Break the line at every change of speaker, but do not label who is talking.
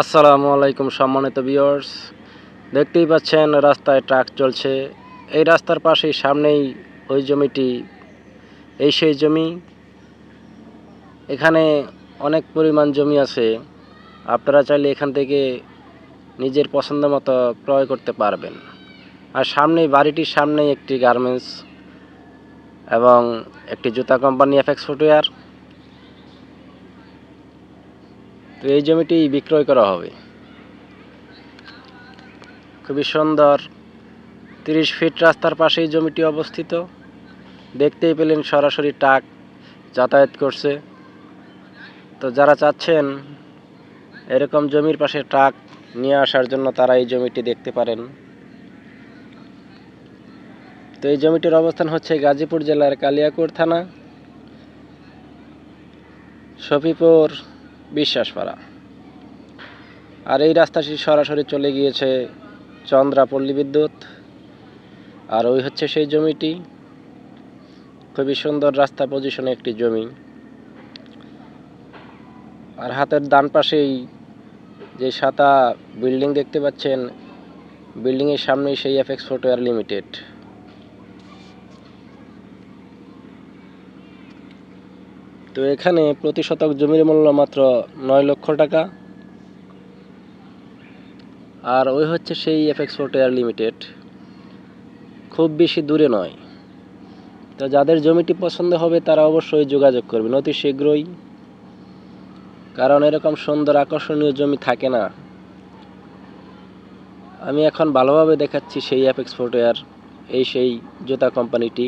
আসসালামু আলাইকুম সম্মানিত ভিউয়ার্স। দেখতেই পাচ্ছেন রাস্তায় ট্রাক চলছে। এই রাস্তার পাশেই সামনেই ওই জমিটি, এই সেই জমি। এখানে অনেক পরিমাণ জমি আছে। আপনারা চাইলে এখান থেকে নিজের পছন্দ মতো ক্রয় করতে পারবেন। আর সামনেই, বাড়িটির সামনেই একটি গার্মেন্টস এবং একটি জুতা কোম্পানি এফএক্স ফুটওয়্যার। তো এই জমিটি বিক্রয় করা হবে। খুবই সুন্দর, তিরিশ ফিট রাস্তার পাশেই জমিটি অবস্থিত। দেখতেই পেলেন সরাসরি ট্রাক যাতায়াত করছে। তো যারা চাচ্ছেন এরকম জমির পাশে ট্রাক নিয়ে আসার জন্য তারা এই জমিটি দেখতে পারেন। তো এই জমিটির অবস্থান হচ্ছে গাজীপুর জেলার কালিয়াকুর থানা, শফিপুর বিশ্বাসপাড়া আর এই রাস্তাটি সরাসরি চলে গিয়েছে চন্দ্রাপল্লী বিদ্যুৎ। আর ওই হচ্ছে সেই জমিটি। খুবই সুন্দর রাস্তা পজিশনে একটি জমি। আর হাতের ডান পাশেই যে সাদা বিল্ডিং দেখতে পাচ্ছেন, বিল্ডিংয়ের সামনেই সেই এফএক্স ফুটওয়্যার লিমিটেড। তো এখানে প্রতি শতক জমির মূল্য মাত্র নয় লক্ষ টাকা। আর ওই হচ্ছে সেই এফএক্স ফুটওয়্যার লিমিটেড খুব বেশি দূরে নয়। তো যাদের জমিটি পছন্দ হবে, তারা অবশ্যই যোগাযোগ করবেন অতি শীঘ্রই। কারণ এরকম সুন্দর আকর্ষণীয় জমি থাকে না। আমি এখন ভালোভাবে দেখাচ্ছি সেই অ্যাপেক্স ফুটওয়্যার এই সেই জুতা কোম্পানিটি।